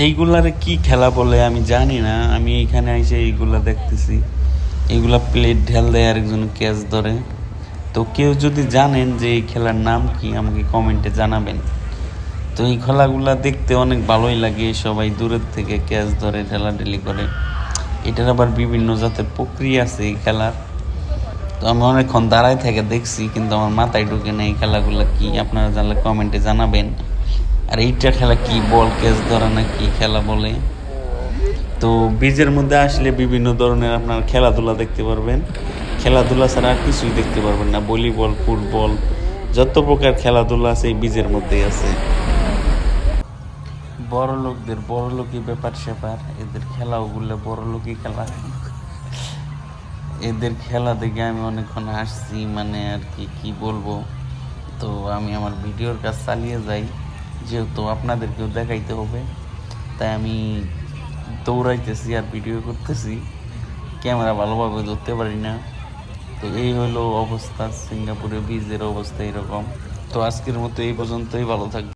এইগুলারে কি খেলা বলে আমি জানি না। আমি এখানে এসে এইগুলা দেখতেছি। এইগুলা প্লেট ঢেল দেয় আরেকজন ক্যাচ ধরে। তো কেউ যদি জানেন যে এই খেলার নাম কি, আমাকে কমেন্টে জানাবেন। তো এই খেলাগুলা দেখতে অনেক ভালোই লাগে সবাই দূরের থেকে ক্যাচ ধরে ঠেলাঠেলি করে। এটার আবার বিভিন্ন জাতের প্রক্রিয়া আছে এই খেলার। তো আমি অনেকক্ষণ দাঁড়ায় থেকে দেখছি, কিন্তু আমার মাথায় ঢুকে নেই এই খেলাগুলো কি। আপনারা জানলে কমেন্টে জানাবেন। আর এইটা খেলা কি বল, ক্যাচ ধরা না কি খেলা বলে? তো বীজের মধ্যে আসলে বিভিন্ন ধরনের আপনার খেলাধুলা দেখতে পারবেন। খেলাধুলা ছাড়া আর কিছুই দেখতে পারবেন না। ভলিবল, ফুটবল, যত প্রকার খেলাধুলা আছে এই বীজের মধ্যেই আছে। বড় লোকদের, বড় লোকই ব্যাপার স্যাপার। এদের খেলাগুলো বড় লোকই খেলা। এদের খেলা দেখে আমি অনেকক্ষণ আসছি মানে আর কি কি বলব? তো আমি আমার ভিডিওর কাজ চালিয়ে যাই। যেহেতু আপনাদেরকেও দেখাইতে হবে, তাই আমি দৌড়াইতেছি আর ভিডিও করতেছি। ক্যামেরা ভালোভাবে ধরতে পারি না। তো এই হলো অবস্থা সিঙ্গাপুরে বীজের অবস্থা এরকম। তো আজকের মতো এই পর্যন্তই, ভালো থাকবে